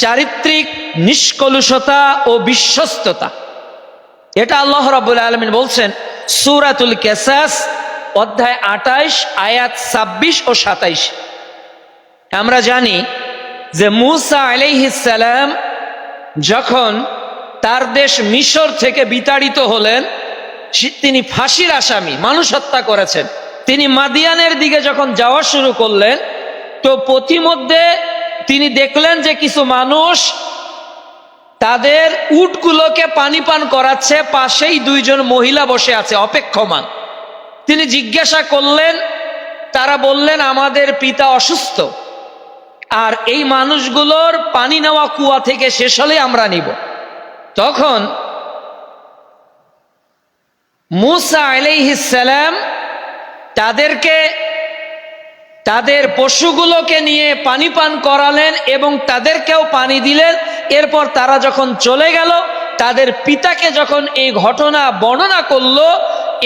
চারিত্রিক নিষ্কলুষতা ও বিশ্বস্ততা। এটা আল্লাহ রাবুল আলমিন বলছেন, সুরাতুল কেসাস, অধ্যায় আটাইশ আয়াত ছাব্বিশ ও সাতাইশ। আমরা জানি যে মুসা আলাইহিসালাম যখন তার দেশ মিশর থেকে বিতাড়িত হলেন তিনি ফাঁসির আসামি, মানুষ হত্যা করেছেন। তিনি মাদিয়ানের দিকে যখন যাওয়া শুরু করলেন, তো পথিমধ্যে তিনি দেখলেন যে কিছু মানুষ তাদের উটগুলোকে পানি পান করাচ্ছে, পাশেই দুইজন মহিলা বসে আছে, অপেক্ষমান। তিনি জিজ্ঞাসা করলেন, তারা বললেন, আমাদের পিতা অসুস্থ, আর এই মানুষগুলোর পানি নেওয়া কুয়া থেকে শেষ হলে আমরা নিব। তখন মুসা আলাইহিসালাম তাদেরকে তাদের পশুগুলোকে নিয়ে পানি পান করালেন এবং তাদেরকেও পানি দিলেন। এরপর তারা যখন চলে গেল, তাদের পিতাকে যখন এই ঘটনা বর্ণনা করল,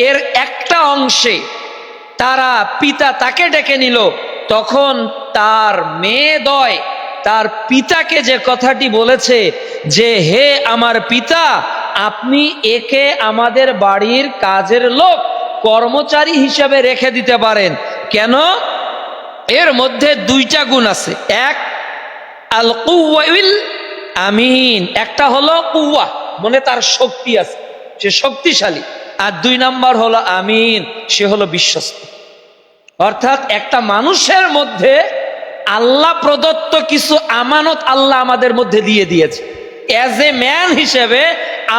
এর একটা অংশে তারা পিতা তাকে ডেকে নিল। তখন তার মেয়ে দয়, তার পিতাকে যে কথাটি বলেছে যে, হে আমার পিতা, আপনি একে আমাদের বাড়ির কাজের লোক, কর্মচারী হিসাবে রেখে দিতে পারেন। কেন? এর মধ্যে দুইটা গুণ আছে। এক আল কুওয়াইল আমিন। একটা হলো কুয়া মনে তার শক্তি আছে, সে শক্তিশালী। আর দুই নাম্বার হলো আমিন, সে হলো বিশ্বস্ত। অর্থাৎ একটা মানুষের মধ্যে আল্লাহ প্রদত্ত কিছু আমানত আল্লাহ আমাদের মধ্যে দিয়ে দিয়েছে। অ্যাজ এ ম্যান হিসেবে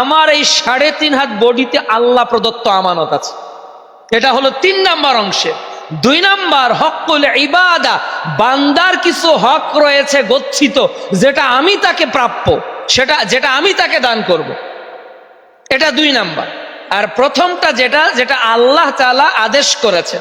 আমার এই সাড়ে তিন হাত বডিতে আল্লাহ প্রদত্ত আমানত আছে। এটা হলো তিন নাম্বার অংশে। দুই নাম্বার হকুল ইবাদা, বান্দার কিছু হক রয়েছে গচ্ছিত, যেটা আমি তাকে প্রাপ্য, সেটা, যেটা আমি তাকে দান করব। এটা দুই নাম্বার আর প্রথমটা যেটা যেটা আল্লাহ তাআলা আদেশ করেছে